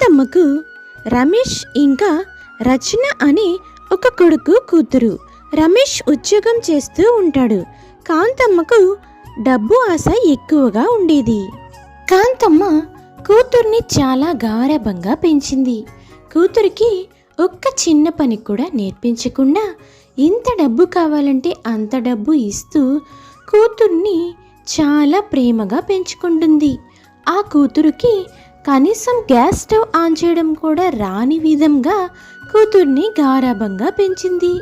కాంతమ్మకు రమేష్ ఇంకా రచన అనే ఒక కొడుకు కూతురు. రమేష్ ఉద్యోగం చేస్తూ ఉంటాడు. కాంతమ్మకు డబ్బు ఆశ ఎక్కువగా ఉండేది. కాంతమ్మ కూతుర్ని చాలా గారభంగా పెంచింది. కూతురికి ఒక్క చిన్న పని కూడా నేర్పించకుండా ఇంత డబ్బు కావాలంటే అంత డబ్బు ఇస్తూ కూతుర్ని చాలా ప్రేమగా పెంచుకుంటుంది. ఆ కూతురుకి కనీసం గ్యాస్ స్టవ్ ఆన్ చేయడం కూడా రాని విధంగా కూతుర్ని గారాభంగా పెంచింది.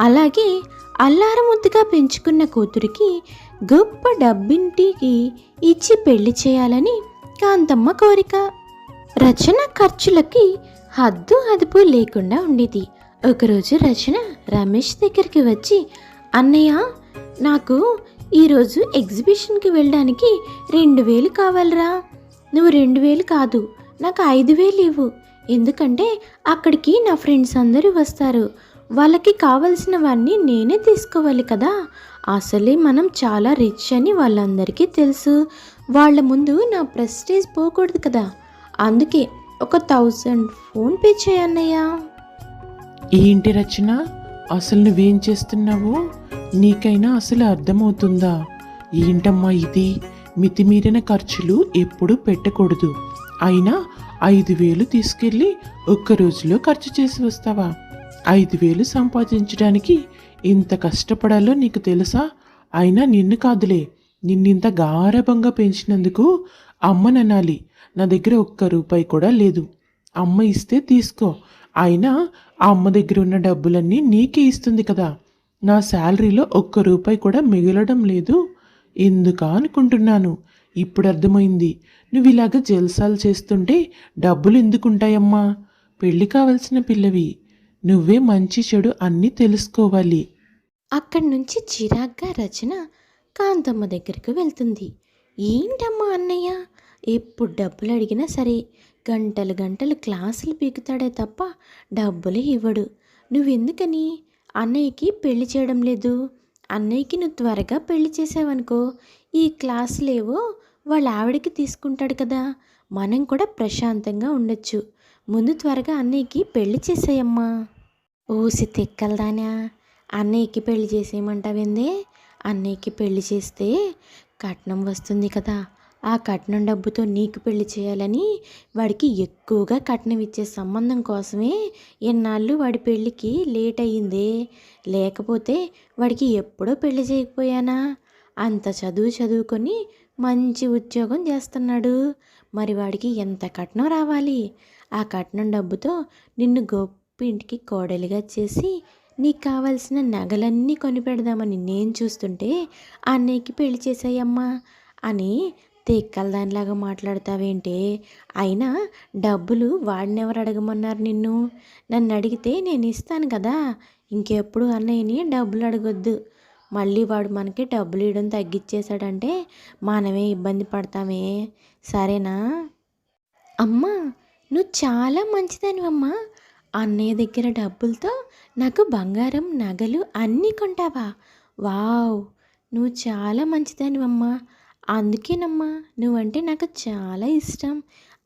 అలాగే అల్లారముద్దుగా పెంచుకున్న కూతురికి గొప్ప డబ్బింటికి ఇచ్చి పెళ్ళి చేయాలని కాంతమ్మ కోరిక. రచన ఖర్చులకి హద్దు అదుపు లేకుండా ఉండేది. ఒకరోజు రచన రమేష్ దగ్గరికి వచ్చి అన్నయ్య నాకు ఈరోజు ఎగ్జిబిషన్కి వెళ్ళడానికి రెండు వేలు కావాలరా. నువ్వు రెండు వేలు కాదు నాకు ఐదు వేలు ఇవ్వు. ఎందుకంటే అక్కడికి నా ఫ్రెండ్స్ అందరూ వస్తారు. వాళ్ళకి కావలసినవన్నీ నేనే తీసుకోవాలి కదా. అసలే మనం చాలా రిచ్ అని వాళ్ళందరికీ తెలుసు. వాళ్ళ ముందు నా ప్రెస్టేజ్ పోకూడదు కదా. అందుకే ఒక థౌజండ్ ఫోన్ పే చేయన్నయ్యా ఏంటి రచన? అసలు నువ్వేం చేస్తున్నావు? నీకైనా అసలు అర్థమవుతుందా? ఏంటమ్మా ఇది? మితిమీరిన ఖర్చులు ఎప్పుడు పెట్టకూడదు. అయినా ఐదు వేలు తీసుకెళ్ళి ఒక్క రోజులో ఖర్చు చేసి వస్తావా? ఐదు వేలు సంపాదించడానికి ఇంత కష్టపడాలో నీకు తెలుసా? అయినా నిన్ను కాదులే. నిన్నింత గారభంగా పెంచినందుకు అమ్మననాలి నా దగ్గర ఒక్క రూపాయి కూడా లేదు. అమ్మ ఇస్తే తీసుకో. అయినా ఆ అమ్మ దగ్గర ఉన్న డబ్బులన్నీ నీకే ఇస్తుంది కదా. నా శాలరీలో ఒక్క రూపాయి కూడా మిగలడం లేదు. ఎందుకా అనుకుంటున్నాను? ఇప్పుడు అర్థమైంది నువ్వు ఇలాగ జల్సాలు చేస్తుంటే డబ్బులు ఎందుకుంటాయమ్మా పెళ్ళి కావలసిన పిల్లవి. నువ్వే మంచి చెడు అన్నీ తెలుసుకోవాలి. అక్కడి నుంచి చిరాగ్గా రచన కాంతమ్మ దగ్గరికి వెళ్తుంది. ఏంటమ్మా అన్నయ్య? ఎప్పుడు డబ్బులు అడిగినా సరే గంటలు గంటలు క్లాసులు పీకుతాడే తప్ప డబ్బులు ఇవ్వడు. నువ్వెందుకని? అన్నయ్యకి పెళ్ళి చేయడం లేదు. అన్నయ్యకి నువ్వు త్వరగా పెళ్ళి చేసావనుకో ఈ క్లాసులేవో వాళ్ళ ఆవిడకి తీసుకుంటాడు కదా. మనం కూడా ప్రశాంతంగా ఉండొచ్చు. ముందు త్వరగా అన్నయ్యకి పెళ్ళి చేసేయమ్మా. ఊసి తెక్కలదానా అన్నయ్యకి పెళ్ళి చేసేయమంటావేందే? అన్నయ్యకి పెళ్ళి చేస్తే కట్నం వస్తుంది కదా. ఆ కట్నం డబ్బుతో నీకు పెళ్ళి చేయాలని వాడికి ఎక్కువగా కట్నం ఇచ్చే సంబంధం కోసమే ఎన్నాళ్ళు వాడి పెళ్ళికి లేట్ అయ్యిందే. లేకపోతే వాడికి ఎప్పుడో పెళ్ళి చేయకపోయానా? అంత చదువు చదువుకొని మంచి ఉద్యోగం చేస్తున్నాడు. మరి వాడికి ఎంత కట్నం రావాలి? ఆ కట్నం డబ్బుతో నిన్ను గొప్ప ఇంటికి కోడలిగా చేసి నీకు కావలసిన నగలన్నీ కొనిపెడదామని నేను చూస్తుంటే ఆ అన్నయ్యకి పెళ్ళి చేసాయమ్మా అని తెక్కల దానిలాగా మాట్లాడతావేంటే? అయినా డబ్బులు వాడినెవరు అడగమన్నారు నిన్ను? నన్ను అడిగితే నేను ఇస్తాను కదా? ఇంకెప్పుడు అన్నయ్యని డబ్బులు అడగొద్దు. మళ్ళీ వాడు మనకి డబ్బులు ఇవ్వడం తగ్గించేశాడంటే మనమే ఇబ్బంది పడతామే. సరేనా? అమ్మా నువ్వు చాలా మంచిదానివమ్మా. అన్నయ్య దగ్గర డబ్బులతో నాకు బంగారం నగలు అన్నీ కొంటావా? వావ్ నువ్వు చాలా మంచిదానివమ్మా. అందుకేనమ్మా నువ్వంటే నాకు చాలా ఇష్టం.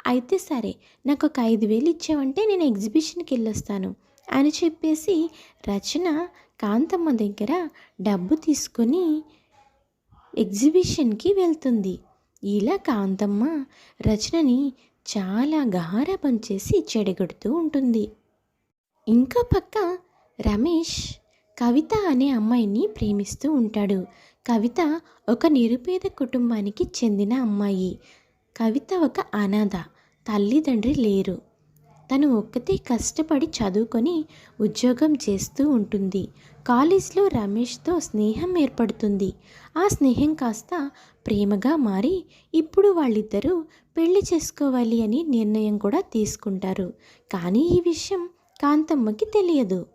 అయితే సరే నాకు ఒక ఐదు వేలు ఇచ్చావంటే నేను ఎగ్జిబిషన్కి వెళ్ళొస్తాను అని చెప్పేసి రచన కాంతమ్మ దగ్గర డబ్బు తీసుకొని ఎగ్జిబిషన్కి వెళ్తుంది. ఇలా కాంతమ్మ రచనని చాలా గారాబం చేసి చెడగొడుతూ ఉంటుంది. ఇంకో పక్క రమేష్ కవిత అనే అమ్మాయిని ప్రేమిస్తూ ఉంటాడు. కవిత ఒక నిరుపేద కుటుంబానికి చెందిన అమ్మాయి. కవిత ఒక అనాథ తల్లిదండ్రి లేరు. తను ఒక్కతే కష్టపడి చదువుకొని ఉద్యోగం చేస్తూ ఉంటుంది. కాలేజ్లో రమేష్తో స్నేహం ఏర్పడుతుంది. ఆ స్నేహం కాస్త ప్రేమగా మారి ఇప్పుడు వాళ్ళిద్దరూ పెళ్ళి చేసుకోవాలి అని నిర్ణయం కూడా తీసుకుంటారు. కానీ ఈ విషయం కాంతమ్మకి తెలియదు.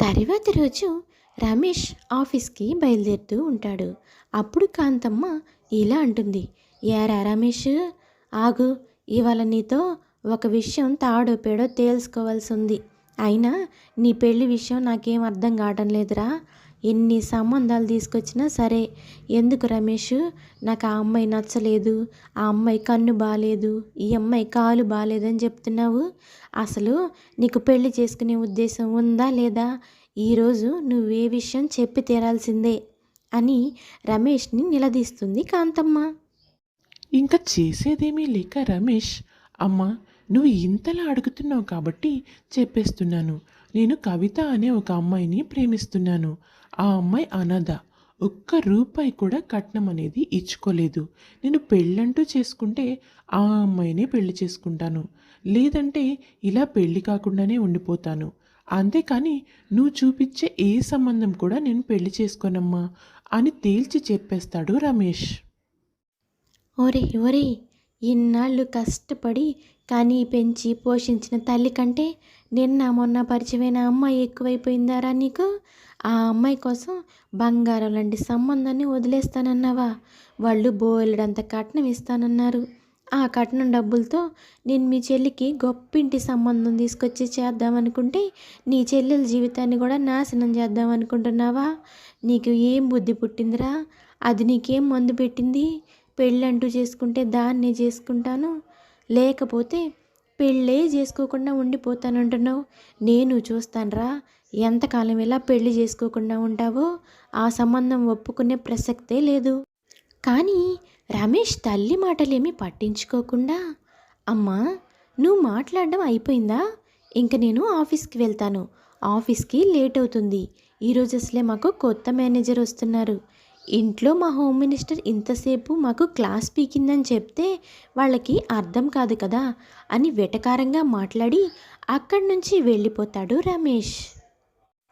తర్వాత రోజు రమేష్ ఆఫీస్కి బయలుదేరుతూ ఉంటాడు. అప్పుడు కాంతమ్మ ఇలా అంటుంది. యారా రమేష్ ఆగు. ఇవాళ నీతో ఒక విషయం తాడో పేడో తేల్చుకోవాల్సి ఉంది అయినా నీ పెళ్ళి విషయం నాకేం అర్థం కావటం లేదురా. ఎన్ని సంబంధాలు తీసుకొచ్చినా సరే ఎందుకు రమేష్? నాకు ఆ అమ్మాయి నచ్చలేదు. ఆ అమ్మాయి కన్ను బాగాలేదు ఈ అమ్మాయి కాలు బాగాలేదని చెప్తున్నావు. అసలు నీకు పెళ్ళి చేసుకునే ఉద్దేశం ఉందా లేదా? ఈరోజు నువ్వే విషయం చెప్పి తీరాల్సిందే అని రమేష్ని నిలదీస్తుంది కాంతమ్మ. ఇంకా చేసేదేమీ లేక రమేష్ అమ్మ నువ్వు ఇంతలా అడుగుతున్నావు కాబట్టి చెప్పేస్తున్నాను. నేను కవిత అనే ఒక అమ్మాయిని ప్రేమిస్తున్నాను. ఆ అమ్మాయి అనాథ. ఒక్క రూపాయి కూడా కట్నం అనేది ఇచ్చుకోలేదు. నేను పెళ్ళంటూ చేసుకుంటే ఆ అమ్మాయినే పెళ్ళి చేసుకుంటాను. లేదంటే ఇలా పెళ్ళి కాకుండానే ఉండిపోతాను. అంతేకాని నువ్వు చూపించే ఏ సంబంధం కూడా నేను పెళ్ళి చేసుకోనమ్మా అని తేల్చి చెప్పేస్తాడు రమేష్. ఒరే ఒరే ఇన్నాళ్ళు కష్టపడి కానీ పెంచి పోషించిన తల్లి కంటే నిన్న మొన్న పరిచయమైన అమ్మాయి ఎక్కువైపోయిందారా నీకు? ఆ అమ్మాయి కోసం బంగారం లాంటి సంబంధాన్ని వదిలేస్తానన్నావా? వాళ్ళు బోలెడంత కట్నం ఇస్తానన్నారు. ఆ కట్నం డబ్బులతో నేను మీ చెల్లికి గొప్పింటి సంబంధం తీసుకొచ్చి చేద్దామనుకుంటే నీ చెల్లెల జీవితాన్ని కూడా నాశనం చేద్దాం అనుకుంటున్నావా నీకు ఏం బుద్ధి పుట్టిందిరా? అది నీకేం మందు పెట్టింది? పెళ్ళంటూ చేసుకుంటే దాన్నే చేసుకుంటాను. లేకపోతే పెళ్ళే చేసుకోకుండా ఉండిపోతానంటున్నావు. నేను చూస్తానురా ఎంతకాలం ఇలా పెళ్ళి చేసుకోకుండా ఉంటావో? ఆ సంబంధం ఒప్పుకునే ప్రసక్తే లేదు. కానీ రమేష్ తల్లి మాటలేమీ పట్టించుకోకుండా అమ్మా నువ్వు మాట్లాడడం అయిపోయిందా? ఇంక నేను ఆఫీస్కి వెళ్తాను. ఆఫీస్కి లేట్ అవుతుంది. ఈరోజు అసలే మాకు కొత్త మేనేజర్ వస్తున్నారు. ఇంట్లో మా హోమ్ మినిస్టర్ ఇంతసేపు మాకు క్లాస్ పీకిందని చెప్తే వాళ్ళకి అర్థం కాదు కదా అని వెటకారంగా మాట్లాడి అక్కడి నుంచి వెళ్ళిపోతాడు రమేష్.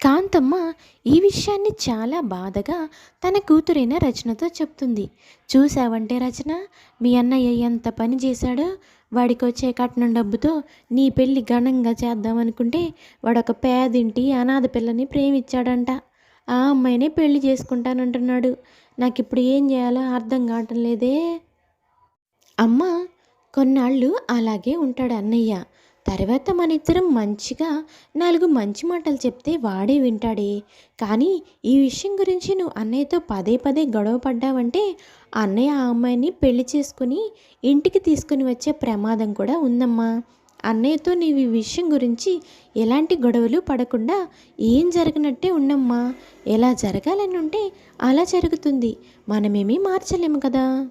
కాంతమ్మ ఈ విషయాన్ని చాలా బాధగా తన కూతురైన రచనతో చెప్తుంది. చూసావంటే రచన? మీ అన్నయ్య ఎంత పని చేశాడో వాడికి వచ్చే కట్నం డబ్బుతో నీ పెళ్ళి ఘనంగా చేద్దామనుకుంటే వాడొక పేదింటి అనాథ పిల్లని ప్రేమించాడంట. ఆ అమ్మాయినే పెళ్ళి చేసుకుంటానంటున్నాడు. నాకు ఇప్పుడు ఏం చేయాలో అర్థం కావటం లేదే. అమ్మ కొన్నాళ్ళు అలాగే ఉంటాడు అన్నయ్య. తర్వాత మన ఇద్దరం మంచిగా నాలుగు మంచి మాటలు చెప్తే వాడే వింటాడే. కానీ ఈ విషయం గురించి నువ్వు అన్నయ్యతో పదే పదే గొడవ పడ్డావంటే అన్నయ్య ఆ అమ్మాయిని పెళ్ళి చేసుకుని ఇంటికి తీసుకుని వచ్చే ప్రమాదం కూడా ఉందమ్మా. అన్నయ్యతో నీవు ఈ విషయం గురించి ఎలాంటి గొడవలు పడకుండా ఏం జరగనట్టే ఉండమ్మా. ఎలా జరగాలని ఉంటే అలా జరుగుతుంది. మనమేమీ మార్చలేము కదా.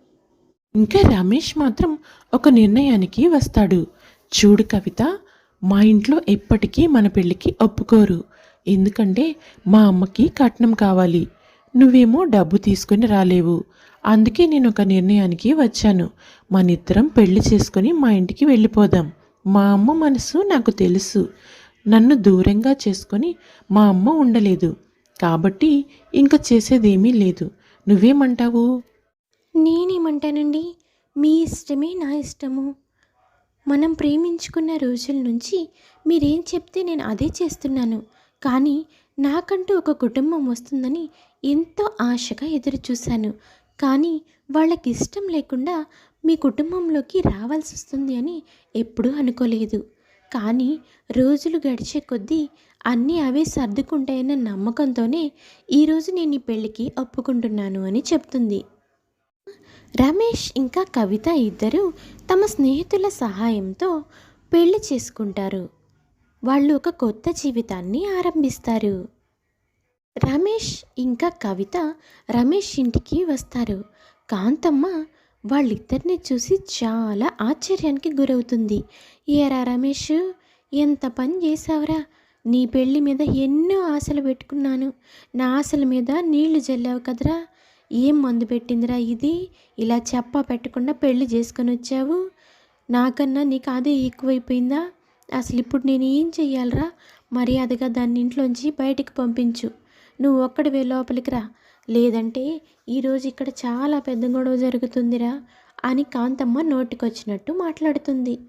ఇంకా రమేష్ మాత్రం ఒక నిర్ణయానికి వస్తాడు. చూడు కవిత మా ఇంట్లో ఎప్పటికీ మన పెళ్ళికి ఒప్పుకోరు. ఎందుకంటే మా అమ్మకి కట్నం కావాలి. నువ్వేమో డబ్బు తీసుకొని రాలేవు. అందుకే నేను ఒక నిర్ణయానికి వచ్చాను. మనిద్దరం పెళ్ళి చేసుకొని మా ఇంటికి వెళ్ళిపోదాం. మా అమ్మ మనసు నాకు తెలుసు. నన్ను దూరంగా చేసుకొని మా అమ్మ ఉండలేదు. కాబట్టి ఇంకా చేసేదేమీ లేదు. నువ్వేమంటావు? నేనేమంటానండి? మీ ఇష్టమే నా ఇష్టము. మనం ప్రేమించుకున్న రోజుల నుంచి మీరేం చెప్తే నేను అదే చేస్తున్నాను. కానీ నాకంటూ ఒక కుటుంబం వస్తుందని ఎంతో ఆశగా ఎదురు చూశాను కానీ వాళ్ళకి ఇష్టం లేకుండా మీ కుటుంబంలోకి రావాల్సి వస్తుంది అని ఎప్పుడూ అనుకోలేదు. కానీ రోజులు గడిచే కొద్దీ అన్నీ అవే సర్దుకుంటాయన్న నమ్మకంతోనే ఈరోజు నేను ఈ పెళ్ళికి ఒప్పుకుంటున్నాను అని చెప్తుంది. రమేష్ ఇంకా కవిత ఇద్దరు తమ స్నేహితుల సహాయంతో పెళ్ళి చేసుకుంటారు. వాళ్ళు ఒక కొత్త జీవితాన్ని ఆరంభిస్తారు. రమేష్ ఇంకా కవిత రమేష్ ఇంటికి వస్తారు. కాంతమ్మ వాళ్ళిద్దరిని చూసి చాలా ఆశ్చర్యానికి గురవుతుంది. ఏరా రమేష్ ఎంత పని చేసావురా నీ పెళ్ళి మీద ఎన్నో ఆశలు పెట్టుకున్నాను. నా ఆశల మీద నీళ్ళు జల్లావు కదరా? ఏం మందు పెట్టిందిరా ఇది? ఇలా చెప్ప పెట్టకుండా పెళ్ళి చేసుకొని వచ్చావు? నాకన్నా నీకు అదే ఎక్కువైపోయిందా? అసలు ఇప్పుడు నేను ఏం చెయ్యాలరా? మర్యాదగా దాన్ని ఇంట్లోంచి బయటికి పంపించు. నువ్వు ఒక్కడివే లోపలికి రా. లేదంటే ఈరోజు ఇక్కడ చాలా పెద్ద గొడవ జరుగుతుందిరా అని కాంతమ్మ నోటికొచ్చినట్టు మాట్లాడుతుంది.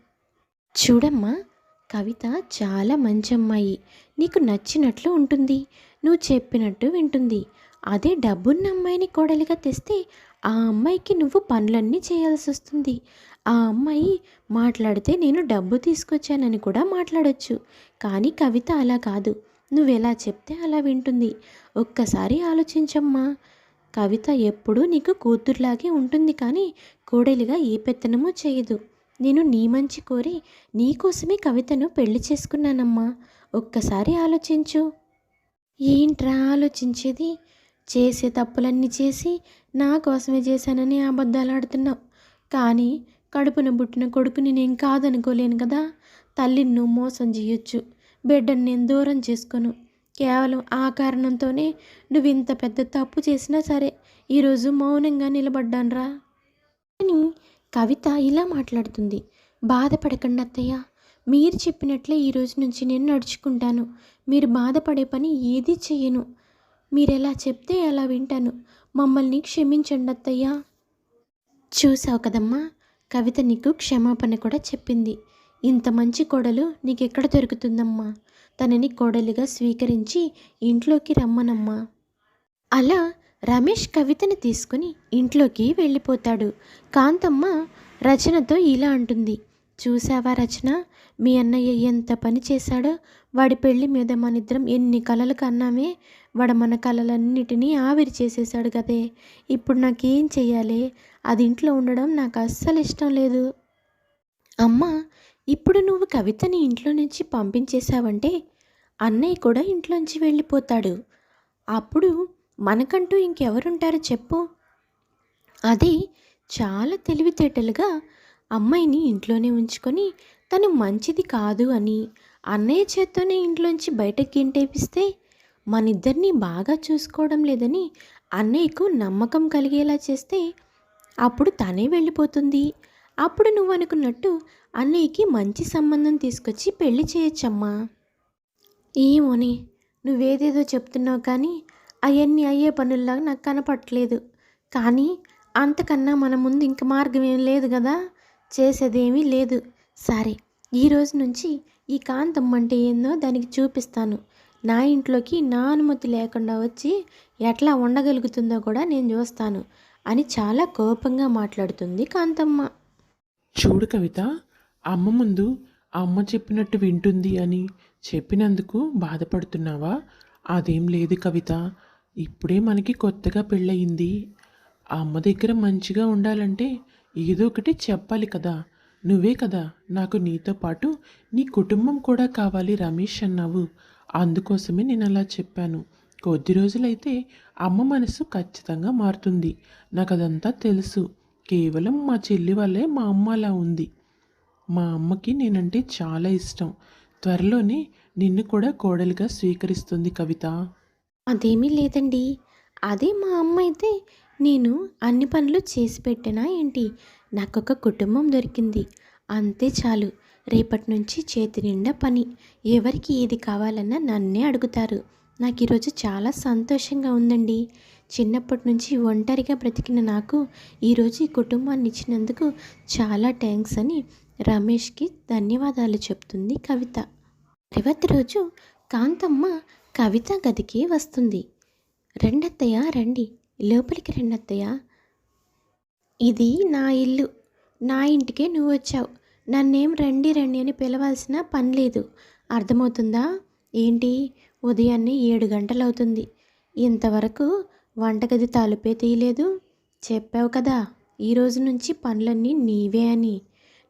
చూడమ్మా కవిత చాలా మంచి అమ్మాయి. నీకు నచ్చినట్లు ఉంటుంది. నువ్వు చెప్పినట్టు వింటుంది. అదే డబ్బున్న అమ్మాయిని కోడలిగా తెస్తే ఆ అమ్మాయికి నువ్వు పనులన్నీ చేయాల్సి వస్తుంది. ఆ అమ్మాయి మాట్లాడితే నేను డబ్బు తీసుకొచ్చానని కూడా మాట్లాడొచ్చు. కానీ కవిత అలా కాదు. నువ్వెలా చెప్తే అలా వింటుంది. ఒక్కసారి ఆలోచించమ్మా. కవిత ఎప్పుడూ నీకు కూతురులాగే ఉంటుంది కానీ కోడలిగా ఏ పెత్తనమూ చేయదు. నేను నీ మంచి కోరి నీకోసమే కవితను పెళ్ళి చేసుకున్నానమ్మా. ఒక్కసారి ఆలోచించు. ఏంట్రా ఆలోచించేది? చేసే తప్పులన్నీ చేసి నా కోసమే చేశానని అబద్ధాలు ఆడుతున్నావు. కానీ కడుపున పుట్టిన కొడుకుని నేను కాదనుకోలేను కదా. తల్లిని నువ్వు మోసం చేయొచ్చు. బిడ్డను నేను దూరం చేసుకోను. కేవలం ఆ కారణంతోనే నువ్వు ఇంత పెద్ద తప్పు చేసినా సరే ఈరోజు మౌనంగా నిలబడ్డానురా. అని కవిత ఇలా మాట్లాడుతుంది. బాధపడకండి అత్తయ్య. మీరు చెప్పినట్లే ఈ రోజు నుంచి నేను నడుచుకుంటాను. మీరు బాధపడే పని ఏదీ చేయను. మీరెలా చెప్తే అలా వింటాను. మమ్మల్ని క్షమించండి అత్తయ్య. చూసావు కదమ్మా కవిత నీకు క్షమాపణ కూడా చెప్పింది. ఇంత మంచి కోడలు నీకెక్కడ దొరుకుతుందమ్మా? తనని కోడలిగా స్వీకరించి ఇంట్లోకి రమ్మనమ్మా. అలా రమేష్ కవితని తీసుకుని ఇంట్లోకి వెళ్ళిపోతాడు. కాంతమ్మ రచనతో ఇలా అంటుంది. చూసావా రచన? మీ అన్నయ్య ఎంత పని చేశాడో వాడి పెళ్ళి మీద మనిద్దరం ఎన్ని కలలు కన్నామే వాడు మన కళలన్నిటినీ ఆవిరి చేసేసాడు కదే. ఇప్పుడు నాకేం చెయ్యాలి? అది ఇంట్లో ఉండడం నాకు అస్సలు ఇష్టం లేదు. అమ్మ ఇప్పుడు నువ్వు కవితని ఇంట్లో నుంచి పంపించేశావంటే అన్నయ్య కూడా ఇంట్లోంచి వెళ్ళిపోతాడు. అప్పుడు మనకంటూ ఇంకెవరుంటారో చెప్పు. అది చాలా తెలివితేటలుగా అమ్మాయిని ఇంట్లోనే ఉంచుకొని తను మంచిది కాదు అని అన్నయ్య చేత్తోనే ఇంట్లోంచి బయటకి గెంటేపిస్తే మనిద్దరినీ బాగా చూసుకోవడం లేదని అన్నయ్యకు నమ్మకం కలిగేలా చేస్తే అప్పుడు తనే వెళ్ళిపోతుంది. అప్పుడు నువ్వు అనుకున్నట్టు అన్నయ్యకి మంచి సంబంధం తీసుకొచ్చి పెళ్ళి చేయొచ్చమ్మా. ఏమోని నువ్వేదేదో చెప్తున్నావు కానీ అవన్నీ అయ్యే పనుల్లాగా నాకు కనపట్లేదు కానీ అంతకన్నా మన ముందు ఇంక మార్గం ఏం లేదు కదా చేసేదేమీ లేదు. సరే ఈ రోజు నుంచి ఈ కాంతమ్మ అంటే ఏందో దానికి చూపిస్తాను. నా ఇంట్లోకి నా అనుమతి లేకుండా వచ్చి ఎట్లా ఉండగలుగుతుందో కూడా నేను చూస్తాను అని చాలా కోపంగా మాట్లాడుతుంది కాంతమ్మ. చూడు కవిత అమ్మ ముందు అమ్మ చెప్పినట్టు వింటుంది అని చెప్పినందుకు బాధపడుతున్నావా? అదేం లేదు కవిత ఇప్పుడే మనకి కొత్తగా పెళ్ళయింది. అమ్మ దగ్గర మంచిగా ఉండాలంటే ఏదో ఒకటి చెప్పాలి కదా. నువ్వే కదా నాకు నీతో పాటు నీ కుటుంబం కూడా కావాలి రమేష్ అన్నావు. అందుకోసమే నేను అలా చెప్పాను. కొద్ది రోజులైతే అమ్మ మనసు ఖచ్చితంగా మారుతుంది. నాకు అదంతా తెలుసు. కేవలం మా చెల్లి వల్లే మా అమ్మ అలా ఉంది. మా అమ్మకి నేనంటే చాలా ఇష్టం. త్వరలోనే నిన్ను కూడా కోడలుగా స్వీకరిస్తుంది కవిత. అదేమీ లేదండి. అదే మా అమ్మ అయితే నేను అన్ని పనులు చేసి పెట్టినా ఏంటి? నాకొక కుటుంబం దొరికింది. అంతే చాలు. రేపటి నుంచి చేతి నిండా పని. ఎవరికి ఏది కావాలన్నా నన్నే అడుగుతారు. నాకు ఈరోజు చాలా సంతోషంగా ఉందండి. చిన్నప్పటి నుంచి ఒంటరిగా బ్రతికిన నాకు ఈరోజు ఈ కుటుంబాన్ని ఇచ్చినందుకు చాలా థ్యాంక్స్ అని రమేష్కి ధన్యవాదాలు చెప్తుంది కవిత. రేవతి రోజు కాంతమ్మ కవిత గదికి వస్తుంది. రెండత్తయ్య రండి. లోపలికి రెండత్తయ్య. ఇది నా ఇల్లు. నా ఇంటికే నువ్వు వచ్చావు. నన్నేం రండి రండి అని పిలవాల్సిన పని లేదు. అర్థమవుతుందా? ఏంటి? ఉదయాన్నే ఏడు గంటలు అవుతుంది ఇంతవరకు వంటగది తలుపే తీయలేదు. చెప్పావు కదా ఈ రోజు నుంచి పనులన్నీ నీవే అని.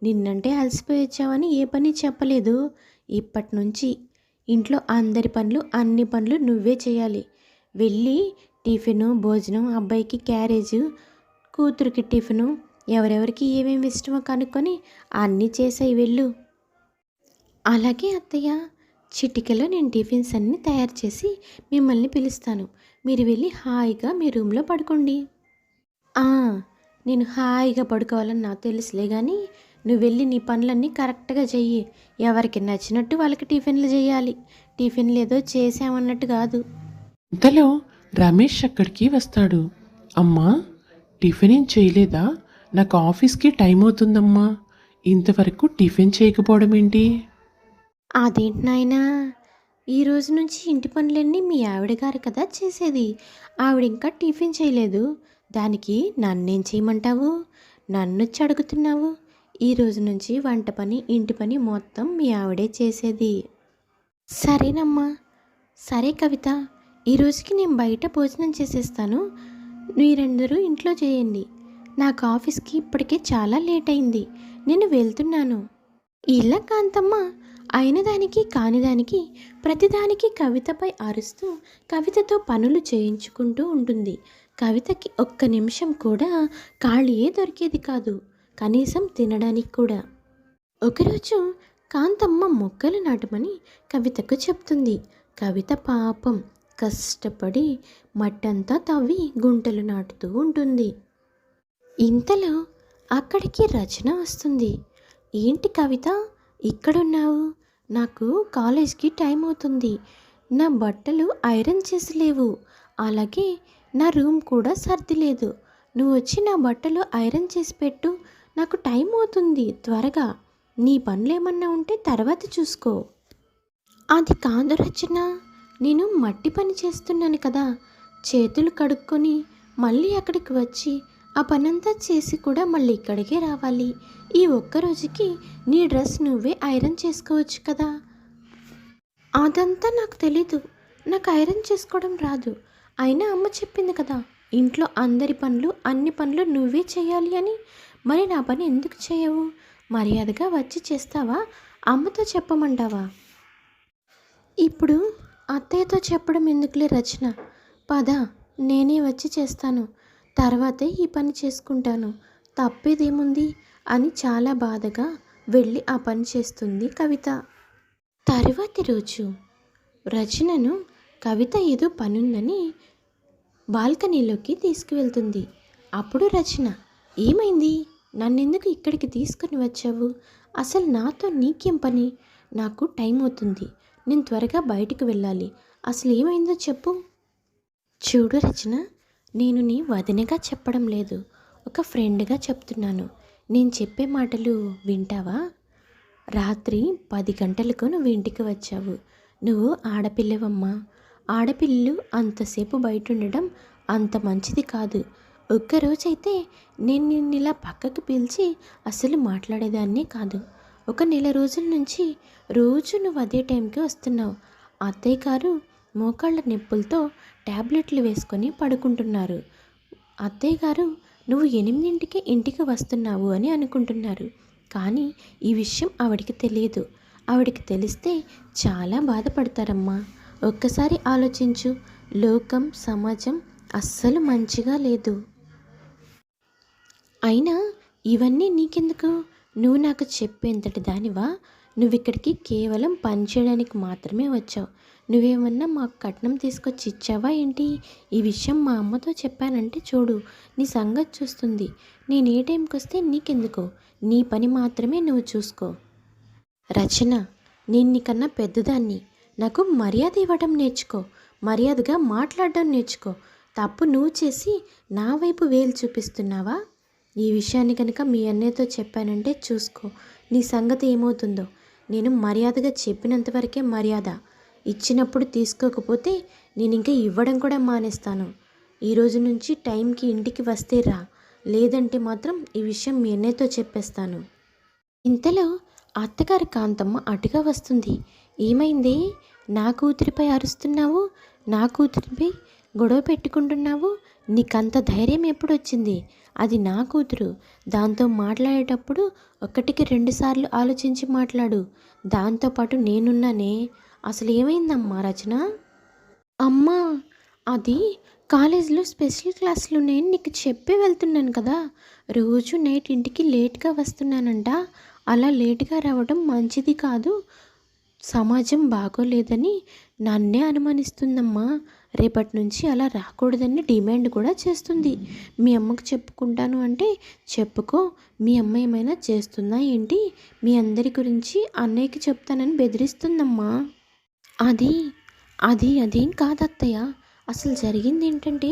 నిన్నంటే అలసిపోయి వచ్చావని ఏ పని చెప్పలేదు. ఇప్పటి నుంచి ఇంట్లో అందరి పనులు అన్ని పనులు నువ్వే చేయాలి. వెళ్ళి టిఫిను భోజనం అబ్బాయికి క్యారేజు కూతురికి టిఫిను ఎవరెవరికి ఏమేమి ఇష్టమో కనుక్కొని అన్నీ చేసాయి వెళ్ళు. అలాగే అత్తయ్య చిటికలో నేను టిఫిన్స్ అన్నీ తయారు చేసి మిమ్మల్ని పిలుస్తాను. మీరు వెళ్ళి హాయిగా మీ రూమ్లో పడుకోండి. నేను హాయిగా పడుకోవాలని నాకు తెలుసులే కానీ నువ్వు వెళ్ళి నీ పనులన్నీ కరెక్ట్గా చెయ్యి. ఎవరికి నచ్చినట్టు వాళ్ళకి టిఫిన్లు చేయాలి. టిఫిన్లు ఏదో చేసామన్నట్టు కాదు. ఇంతలో రమేష్ అక్కడికి వస్తాడు. అమ్మా టిఫిన్ ఏం చేయలేదా? నాకు ఆఫీస్కి టైం అవుతుందమ్మా. ఇంతవరకు టిఫిన్ చేయకపోవడం ఏంటి? అదేంటి నాయనా? ఈ రోజు నుంచి ఇంటి పనులన్నీ మీ ఆవిడ గారు కదా చేసేది. ఆవిడ ఇంకా టిఫిన్ చేయలేదు. దానికి నన్నేం చేయమంటావు? నన్ను వచ్చి అడుగుతున్నావు ఈ రోజు నుంచి వంట పని ఇంటి పని మొత్తం మీ ఆవిడే చేసేది. సరేనమ్మా. సరే కవిత. ఈ రోజుకి నేను బయట భోజనం చేసేస్తాను. మీరందరూ ఇంట్లో చేయండి. నాకు ఆఫీస్కి ఇప్పటికే చాలా లేట్ అయింది. నేను వెళ్తున్నాను. ఇలా కాంతమ్మ అయిన దానికి ప్రతిదానికి కవితపై అరుస్తూ కవితతో పనులు చేయించుకుంటూ ఉంటుంది. కవితకి ఒక్క నిమిషం కూడా ఖాళీయే దొరికేది కాదు. కనీసం తినడానికి కూడా. ఒకరోజు కాంతమ్మ మొక్కలు నాటమని కవితకు చెప్తుంది. కవిత పాపం కష్టపడి మట్టంతా తవ్వి గుంటలు నాటుతూ ఉంటుంది. ఇంతలో అక్కడికి రచన వస్తుంది. ఏంటి కవిత? ఇక్కడున్నావు. నాకు కాలేజ్కి టైం అవుతుంది. నా బట్టలు ఐరన్ చేసి లేవు అలాగే నా రూమ్ కూడా సర్ది లేదు నువ్వు వచ్చి నా బట్టలు ఐరన్ చేసి పెట్టు. నాకు టైం అవుతుంది త్వరగా. నీ పనులు ఏమన్నా ఉంటే తర్వాత చూసుకో. అది కాదు రచన. నేను మట్టి పని చేస్తున్నాను కదా. చేతులు కడుక్కొని మళ్ళీ అక్కడికి వచ్చి ఆ పనంతా చేసి కూడా మళ్ళీ ఇక్కడికే రావాలి. ఈ ఒక్క రోజుకి నీ డ్రెస్ నువ్వే ఐరన్ చేసుకోవచ్చు కదా? అదంతా నాకు తెలీదు. నాకు ఐరన్ చేసుకోవడం రాదు. అయినా అమ్మ చెప్పింది కదా ఇంట్లో అందరి పనులు అన్ని పనులు నువ్వే చేయాలి అని. మరి నా పని ఎందుకు చేయవు? మర్యాదగా వచ్చి చేస్తావా? అమ్మతో చెప్పమంటావా? ఇప్పుడు అత్తయ్యతో చెప్పడం ఎందుకులే రచన? పద నేనే వచ్చి చేస్తాను. తర్వాతే ఈ పని చేసుకుంటాను. తప్పేదేముంది? అని చాలా బాధగా వెళ్ళి ఆ పని చేస్తుంది కవిత. తరువాతి రోజు రచనను కవిత ఏదో పనుందని బాల్కనీలోకి తీసుకువెళ్తుంది. అప్పుడు రచన ఏమైంది? నన్నెందుకు ఇక్కడికి తీసుకుని వచ్చావు? అసలు నాతో నీకేం పని? నాకు టైం అవుతుంది. నేను త్వరగా బయటికి వెళ్ళాలి. అసలు ఏమైందో చెప్పు. చూడు రచన నేను నీ వదినగా చెప్పడం లేదు. ఒక ఫ్రెండ్గా చెప్తున్నాను. నేను చెప్పే మాటలు వింటావా? రాత్రి పది గంటలకు నువ్వు ఇంటికి వచ్చావు. నువ్వు ఆడపిల్లవమ్మా. ఆడపిల్లలు అంతసేపు బయట ఉండడం అంత మంచిది కాదు. ఒక్కరోజైతే నేను నిన్ను ఇలా పక్కకు పిలిచి అసలు మాట్లాడేదాన్నే కాదు. ఒక నెల రోజుల నుంచి రోజు నువ్వు అదే టైంకి వస్తున్నావు. అత్తయ్య గారు మోకాళ్ళ నొప్పులతో ట్యాబ్లెట్లు వేసుకొని పడుకుంటున్నారు. అత్తయ్య గారు నువ్వు ఎనిమిదింటికి ఇంటికి వస్తున్నావు అని అనుకుంటున్నారు. కానీ ఈ విషయం ఆవిడికి తెలియదు. ఆవిడికి తెలిస్తే చాలా బాధపడతారమ్మా. ఒక్కసారి ఆలోచించు. లోకం సమాజం అస్సలు మంచిగా లేదు. అయినా ఇవన్నీ నీకెందుకు? నువ్వు నాకు చెప్పేంతటి దానివా? నువ్వు ఇక్కడికి కేవలం పని చేయడానికి మాత్రమే వచ్చావు. నువ్వేమన్నా మాకు కట్నం తీసుకొచ్చి ఇచ్చావా ఏంటి? ఈ విషయం మా అమ్మతో చెప్పానంటే చూడు నీ సంగతి చూస్తుంది. నేను ఏ టైంకి వస్తే నీకెందుకో? నీ పని మాత్రమే నువ్వు చూసుకో. రచన నేను నీకన్నా పెద్దదాన్ని. నాకు మర్యాద ఇవ్వడం నేర్చుకో. మర్యాదగా మాట్లాడడం నేర్చుకో. తప్పు నువ్వు చేసి నా వైపు వేలు చూపిస్తున్నావా? ఈ విషయాన్ని కనుక మీ అన్నయ్యతో చెప్పానంటే చూసుకో. నీ సంగతి ఏమవుతుందో. నేను మర్యాదగా చెప్పినంతవరకే మర్యాద. ఇచ్చినప్పుడు తీసుకోకపోతే నేను ఇంకా ఇవ్వడం కూడా మానేస్తాను. ఈ రోజు నుంచి టైంకి ఇంటికి వస్తే రా. లేదంటే మాత్రం ఈ విషయం మీ అన్నయ్యతో చెప్పేస్తాను. ఇంతలో అత్తగారి కాంతమ్మ అటుగా వస్తుంది. ఏమైంది? నా కూతురిపై అరుస్తున్నావు? నా కూతురిపై గొడవ పెట్టుకుంటున్నావు? నీకంత ధైర్యం ఎప్పుడు వచ్చింది అది నా కూతురు. దాంతో మాట్లాడేటప్పుడు ఒకటికి రెండుసార్లు ఆలోచించి మాట్లాడు. దాంతోపాటు నేనున్నానే. అసలు ఏమైందమ్మా రచన? అమ్మా అది కాలేజీలో స్పెషల్ క్లాసులు నేను నీకు చెప్పి వెళ్తున్నాను కదా. రోజు నైట్ ఇంటికి లేట్గా వస్తున్నానంట. అలా లేట్గా రావడం మంచిది కాదు. సమాజం బాగోలేదని నన్నే అనుమానిస్తుందమ్మా. రేపటి నుంచి అలా రాకూడదని డిమాండ్ కూడా చేస్తుంది. మీ అమ్మకు చెప్పుకుంటాను అంటే చెప్పుకో. మీ అమ్మ ఏమైనా చేస్తుందా ఏంటి? మీ అందరి గురించి అన్నయ్యకి చెప్తానని బెదిరిస్తుందమ్మా. అది అది అదేం కాదత్తయ్య. అసలు జరిగింది ఏంటంటే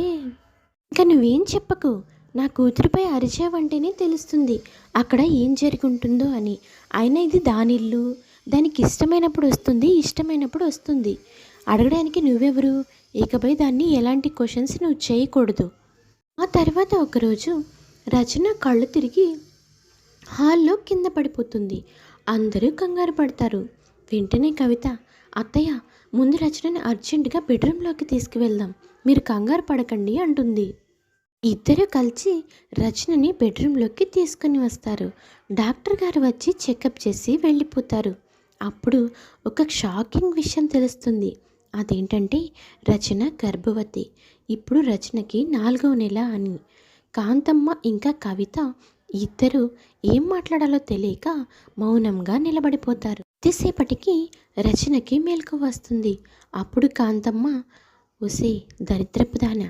ఇంకా నువ్వేం చెప్పకు. నా కూతురిపై అరిచావంటేనే తెలుస్తుంది అక్కడ ఏం జరుగుంటుందో అని. అయినా ఇది దాని ఇల్లు దానికి ఇష్టమైనప్పుడు వస్తుంది ఇష్టమైనప్పుడు వస్తుంది. అడగడానికి నువ్వెవరు? ఇకపై దాన్ని ఎలాంటి క్వశ్చన్స్ నువ్వు చేయకూడదు. ఆ తర్వాత ఒకరోజు రచన కళ్ళు తిరిగి హాల్లో కింద పడిపోతుంది. అందరూ కంగారు పడతారు. వెంటనే కవిత అత్తయ్య ముందు రచనని అర్జెంటుగా బెడ్రూమ్లోకి తీసుకువెళ్దాం. మీరు కంగారు పడకండి అంటుంది. ఇద్దరు కలిసి రచనని బెడ్రూమ్లోకి తీసుకుని వస్తారు. డాక్టర్ గారు వచ్చి చెకప్ చేసి వెళ్ళిపోతారు. అప్పుడు ఒక షాకింగ్ విషయం తెలుస్తుంది. అదేంటంటే రచన గర్భవతి. ఇప్పుడు రచనకి నాలుగవ నెల అని. కాంతమ్మ ఇంకా కవిత ఇద్దరు ఏం మాట్లాడాలో తెలియక మౌనంగా నిలబడిపోతారు. కొద్దిసేపటికి రచనకి మేలుకు వస్తుంది. అప్పుడు కాంతమ్మ ఒసే దరిద్రపుదాన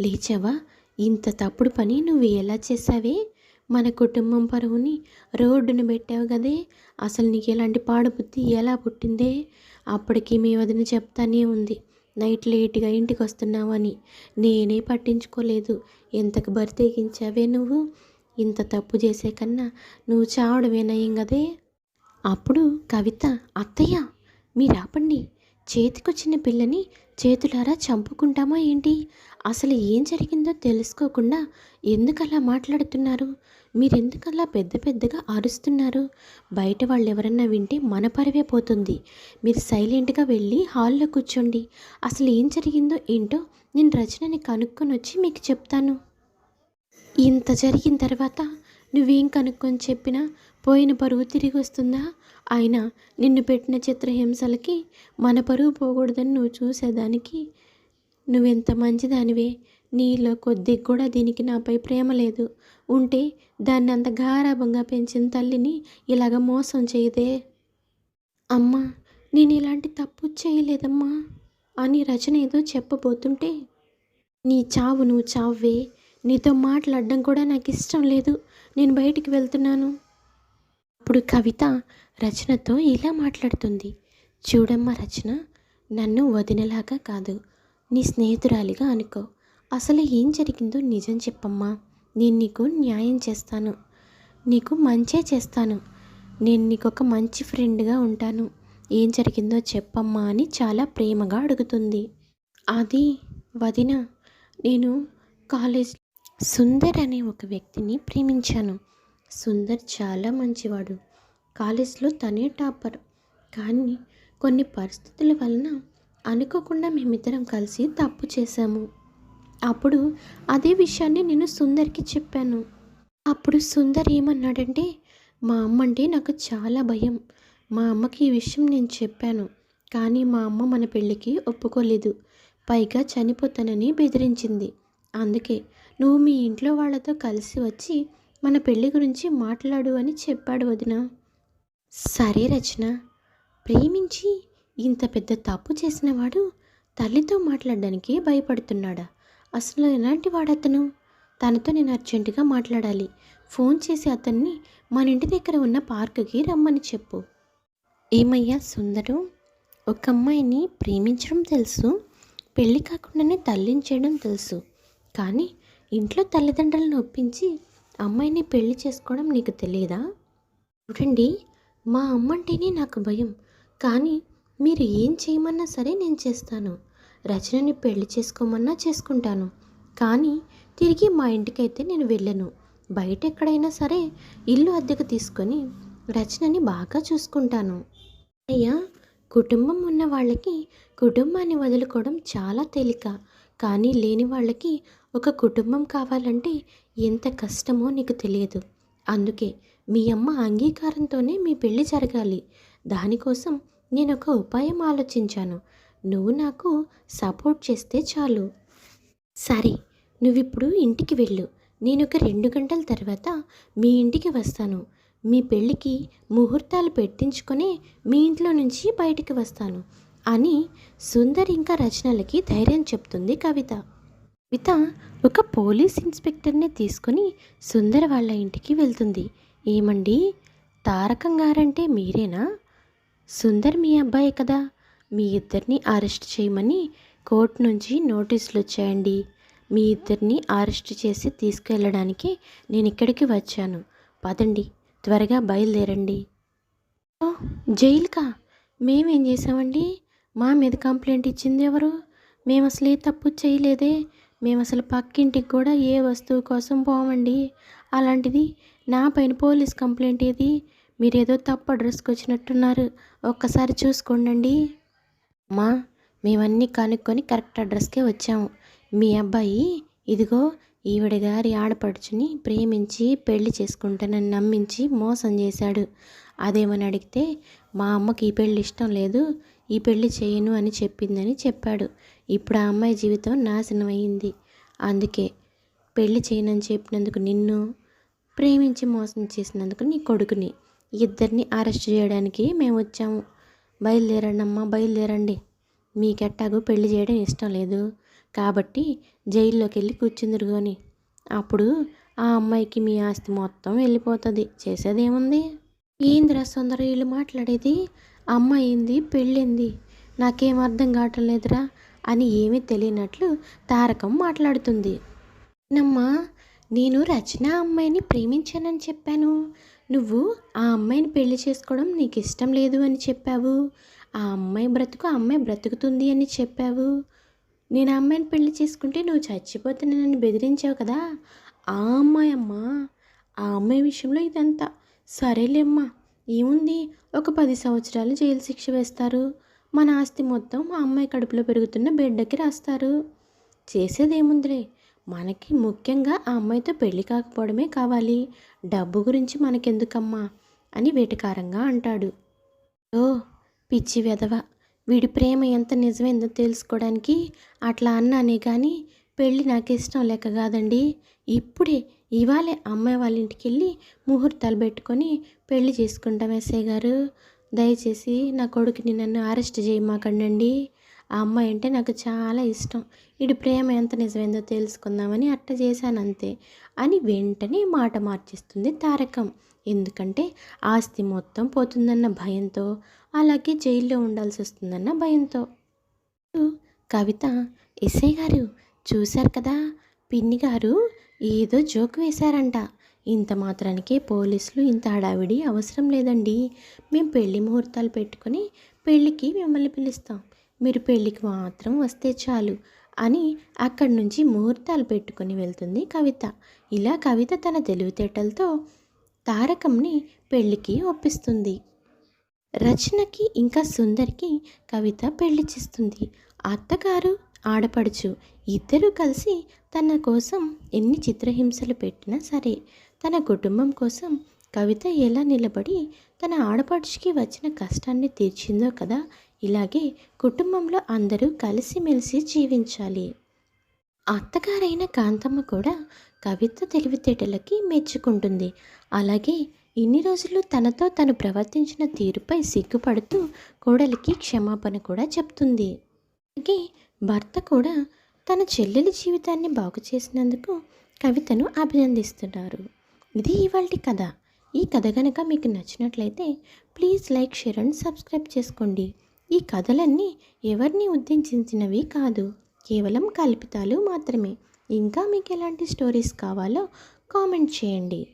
లేచావా? ఇంత తప్పుడు పని నువ్వు ఎలా చేసావే మన కుటుంబం పరువుని రోడ్డును పెట్టావు కదే. అసలు నీకు ఎలాంటి పాడుబుద్ధి ఎలా పుట్టిందే? అప్పటికి మీ వదిన చెప్తానే ఉంది. నైట్ లేట్గా ఇంటికి వస్తున్నావని నేనే పట్టించుకోలేదు. ఎంతకు బరితెగించావే నువ్వు? ఇంత తప్పు చేసే కన్నా నువ్వు చావడమేనయ్యం కదే. అప్పుడు కవిత అత్తయ్య మీరాపండి. చేతికొచ్చిన పిల్లని చేతులారా చంపుకుంటామా ఏంటి? అసలు ఏం జరిగిందో తెలుసుకోకుండా ఎందుకు అలా మాట్లాడుతున్నారు? మీరెందుకలా పెద్ద పెద్దగా అరుస్తున్నారు? బయట వాళ్ళు ఎవరన్నా వింటే మన పరువే పోతుంది. మీరు సైలెంట్గా వెళ్ళి హాల్లో కూర్చోండి. అసలు ఏం జరిగిందో ఏంటో నేను రచనని కనుక్కొని వచ్చి మీకు చెప్తాను. ఇంత జరిగిన తర్వాత నువ్వేం కనుక్కొని చెప్పినా పోయిన పరువు తిరిగి వస్తుందా? అయినా నిన్ను పెట్టిన చిత్రహింసలకి మన పరువు పోకూడదని నువ్వు చూసేదానికి నువ్వెంత మంచిదానివే? నీలో కొద్దిగా కూడా దీనికి నాపై ప్రేమ లేదు. ఉంటే దాన్ని అంత గారాభంగా పెంచిన తల్లిని ఇలాగ మోసం చేయదే. అమ్మా నేను ఇలాంటి తప్పు చేయలేదమ్మా అని రచన ఏదో చెప్పబోతుంటే నీ చావు నువ్వు చావే నీతో మాట్లాడడం కూడా నాకు ఇష్టం లేదు. నేను బయటికి వెళ్తున్నాను. అప్పుడు కవిత రచనతో ఇలా మాట్లాడుతుంది. చూడమ్మా రచన నన్ను వదినలాగా కాదు నీ స్నేహితురాలిగా అనుకో. అసలు ఏం జరిగిందో నిజం చెప్పమ్మా. నేను నీకు న్యాయం చేస్తాను. నీకు మంచే చేస్తాను. నేను నీకు ఒక మంచి ఫ్రెండ్గా ఉంటాను. ఏం జరిగిందో చెప్పమ్మా అని చాలా ప్రేమగా అడుగుతుంది. అది వదిన నేను కాలేజ్ సుందర్ అనే ఒక వ్యక్తిని ప్రేమించాను. సుందర్ చాలా మంచివాడు. కాలేజ్లో తనే టాపర్. కానీ కొన్ని పరిస్థితుల వలన అనుకోకుండా మేమిద్దరం కలిసి తప్పు చేశాము. అప్పుడు అదే విషయాన్ని నేను సుందర్కి చెప్పాను. అప్పుడు సుందర్ ఏమన్నాడంటే మా అమ్మ అంటే నాకు చాలా భయం. మా అమ్మకి ఈ విషయం నేను చెప్పాను. కానీ మా అమ్మ మన పెళ్ళికి ఒప్పుకోలేదు. పైగా చనిపోతానని బెదిరించింది. అందుకే నువ్వు మీ ఇంట్లో వాళ్ళతో కలిసి వచ్చి మన పెళ్ళి గురించి మాట్లాడు అని చెప్పాడు వదిన. సరే రచన ప్రేమించి ఇంత పెద్ద తప్పు చేసినవాడు తల్లితో మాట్లాడడానికి భయపడుతున్నాడా? అసలు ఎలాంటి వాడతను? తనతో నేను అర్జెంటుగా మాట్లాడాలి. ఫోన్ చేసి అతన్ని మన ఇంటి దగ్గర ఉన్న పార్కుకి రమ్మని చెప్పు. ఏమయ్యా సుందరు ఒక అమ్మాయిని ప్రేమించడం తెలుసు పెళ్ళి కాకుండానే తల్లించేయడం తెలుసు. కానీ ఇంట్లో తల్లిదండ్రులను ఒప్పించి అమ్మాయిని పెళ్ళి చేసుకోవడం నీకు తెలియదా చూడండి మా అమ్మంటేనే నాకు భయం. కానీ మీరు ఏం చేయమన్నా సరే నేను చేస్తాను. రచనని పెళ్ళి చేసుకోమన్నా చేసుకుంటాను. కానీ తిరిగి మా ఇంటికైతే నేను వెళ్ళను. బయట ఎక్కడైనా సరే ఇల్లు అద్దెకు తీసుకొని రచనని బాగా చూసుకుంటాను. అయ్యా కుటుంబం ఉన్న వాళ్ళకి కుటుంబాన్ని వదులుకోవడం చాలా తేలిక. కానీ లేని వాళ్ళకి ఒక కుటుంబం కావాలంటే ఎంత కష్టమో నీకు తెలియదు. అందుకే మీ అమ్మ అంగీకారంతోనే మీ పెళ్ళి జరగాలి. దానికోసం నేను ఒక ఉపాయం ఆలోచించాను. నువ్వు నాకు సపోర్ట్ చేస్తే చాలు. సరే నువ్విప్పుడు ఇంటికి వెళ్ళు. నేను ఒక రెండు గంటల తర్వాత మీ ఇంటికి వస్తాను. మీ పెళ్ళికి ముహూర్తాలు పెట్టించుకొని మీ ఇంట్లో నుంచి బయటికి వస్తాను అని సుందర్ ఇంకా రచనలకి ధైర్యం చెప్తుంది కవిత. కవిత ఒక పోలీస్ ఇన్స్పెక్టర్ని తీసుకొని సుందర్ వాళ్ళ ఇంటికి వెళ్తుంది. ఏమండి? తారకం గారంటే మీరేనా? సుందర్ మీ అబ్బాయి కదా. మీ ఇద్దరిని అరెస్ట్ చేయమని కోర్టు నుంచి నోటీసులు వచ్చాయండి మీ ఇద్దరిని అరెస్ట్ చేసి తీసుకెళ్ళడానికి నేను ఇక్కడికి వచ్చాను. పదండి త్వరగా బయలుదేరండి. జైలుకా? మేమేం చేసామండి మా మీద కంప్లైంట్ ఇచ్చింది ఎవరు? మేము అసలు ఏ తప్పు చేయలేదే? మేము అసలు పక్కింటికి కూడా ఏ వస్తువు కోసం పోమండి? అలాంటిది నా పైన పోలీస్ కంప్లైంట్ ఏది? మీరేదో తప్పు అడ్రస్కి వచ్చినట్టున్నారు ఒక్కసారి చూసుకోండి అమ్మా మేమన్నీ కనుక్కొని కరెక్ట్ అడ్రస్కే వచ్చాము. మీ అబ్బాయి ఇదిగో ఈవిడ గారి ఆడపడుచుని ప్రేమించి పెళ్ళి చేసుకుంటానని నమ్మించి మోసం చేశాడు. అదేమని అడిగితే మా అమ్మకి ఈ పెళ్ళి ఇష్టం లేదు ఈ పెళ్ళి చేయను అని చెప్పిందని చెప్పాడు. ఇప్పుడు ఆ అమ్మాయి జీవితం నాశనం అయ్యింది అందుకే పెళ్ళి చేయనని చెప్పినందుకు నిన్ను ప్రేమించి మోసం చేసినందుకు నీ కొడుకుని ఇద్దరిని అరెస్ట్ చేయడానికి మేము వచ్చాము. బయలుదేరండి అమ్మా బయలుదేరండి. మీకెట్టాగో పెళ్ళి చేయడం ఇష్టం లేదు. కాబట్టి జైల్లోకి వెళ్ళి కూర్చుందిరుగోని అప్పుడు ఆ అమ్మాయికి మీ ఆస్తి మొత్తం వెళ్ళిపోతుంది. చేసేదేముంది? ఏందిరా సుందర వీళ్ళు మాట్లాడేది? అమ్మాయింది పెళ్ళింది. నాకేం అర్థం కావటం లేదురా. అని ఏమీ తెలియనట్లు తారకం మాట్లాడుతుంది. నమ్మా నేను రచన అమ్మాయిని ప్రేమించానని చెప్పాను. నువ్వు ఆ అమ్మాయిని పెళ్ళి చేసుకోవడం నీకు ఇష్టం లేదు అని చెప్పావు. ఆ అమ్మాయి బ్రతుకు ఆ అమ్మాయి బ్రతుకుతుంది అని చెప్పావు. నేను ఆ అమ్మాయిని పెళ్ళి చేసుకుంటే నువ్వు చచ్చిపోతున్నానని బెదిరించావు కదా. ఆ అమ్మాయి అమ్మా ఆ అమ్మాయి విషయంలో ఇదంతా సరేలేమ్మా. ఏముంది? ఒక పది సంవత్సరాలు జైలు శిక్ష వేస్తారు. మన ఆస్తి మొత్తం ఆ అమ్మాయి కడుపులో పెరుగుతున్న బిడ్డకి రాస్తారు. చేసేదేముందిలే. మనకి ముఖ్యంగా ఆ అమ్మాయితో పెళ్ళి కాకపోవడమే కావాలి. డబ్బు గురించి మనకెందుకమ్మా? అని వేటకారంగా అంటాడు. ఓ పిచ్చి వెధవ. వీడి ప్రేమ ఎంత నిజమైందో తెలుసుకోవడానికి అట్లా అన్నానే కానీ పెళ్ళి నాకు ఇష్టం లేక కాదండి. ఇప్పుడే ఇవాళే అమ్మాయి వాళ్ళ ఇంటికి వెళ్ళి ముహూర్తాలు పెట్టుకొని పెళ్ళి చేసుకుంటాం ఎస్ఐ గారు. దయచేసి నా కొడుకుని నన్ను అరెస్ట్ చేయమాకండి ఆ అమ్మాయి అంటే నాకు చాలా ఇష్టం. ఇటు ప్రేమ ఎంత నిజమైందో తెలుసుకుందామని అట్ట చేశాను అంతే అని వెంటనే మాట మార్చేస్తుంది తారకం. ఎందుకంటే ఆస్తి మొత్తం పోతుందన్న భయంతో అలాగే జైల్లో ఉండాల్సి వస్తుందన్న భయంతో. కవిత ఎస్ఐ గారు చూశారు కదా? పిన్ని గారు ఏదో జోక్ వేశారంట. ఇంత మాత్రానికే పోలీసులు ఇంత హడావిడి అవసరం లేదండి. మేము పెళ్ళి ముహూర్తాలు పెట్టుకొని పెళ్ళికి మిమ్మల్ని పిలుస్తాం. మీరు పెళ్ళికి మాత్రం వస్తే చాలు అని అక్కడి నుంచి ముహూర్తాలు పెట్టుకొని వెళ్తుంది కవిత. ఇలా కవిత తన తెలివితేటలతో తారకంని పెళ్ళికి ఒప్పిస్తుంది. రచనకి ఇంకా సుందరికి కవిత పెళ్ళి చేస్తుంది. అత్తగారు ఆడపడుచు ఇద్దరూ కలిసి తన కోసం ఎన్ని చిత్రహింసలు పెట్టినా సరే తన కుటుంబం కోసం కవిత ఎలా నిలబడి తన ఆడపడుచుకి వచ్చిన కష్టాన్ని తీర్చిందో కదా ఇలాగే కుటుంబంలో అందరూ కలిసిమెలిసి జీవించాలి. అత్తగారైన కాంతమ్మ కూడా కవిత తెలివితేటలకి మెచ్చుకుంటుంది. అలాగే ఇన్ని రోజులు తనతో తను ప్రవర్తించిన తీరుపై సిగ్గుపడుతూ కోడలికి క్షమాపణ కూడా చెప్తుంది. అలాగే భర్త కూడా తన చెల్లెలి జీవితాన్ని బాగు చేసినందుకు కవితను అభినందిస్తున్నారు. ఇది ఇవాళ కథ. ఈ కథ కనుక మీకు నచ్చినట్లయితే please like share and subscribe చేసుకోండి. ఈ కథలన్నీ ఎవరిని ఉద్దేశించినవి కాదు కేవలం కల్పితాలు మాత్రమే. ఇంకా మీకు ఎలాంటి స్టోరీస్ కావాలో కామెంట్ చేయండి.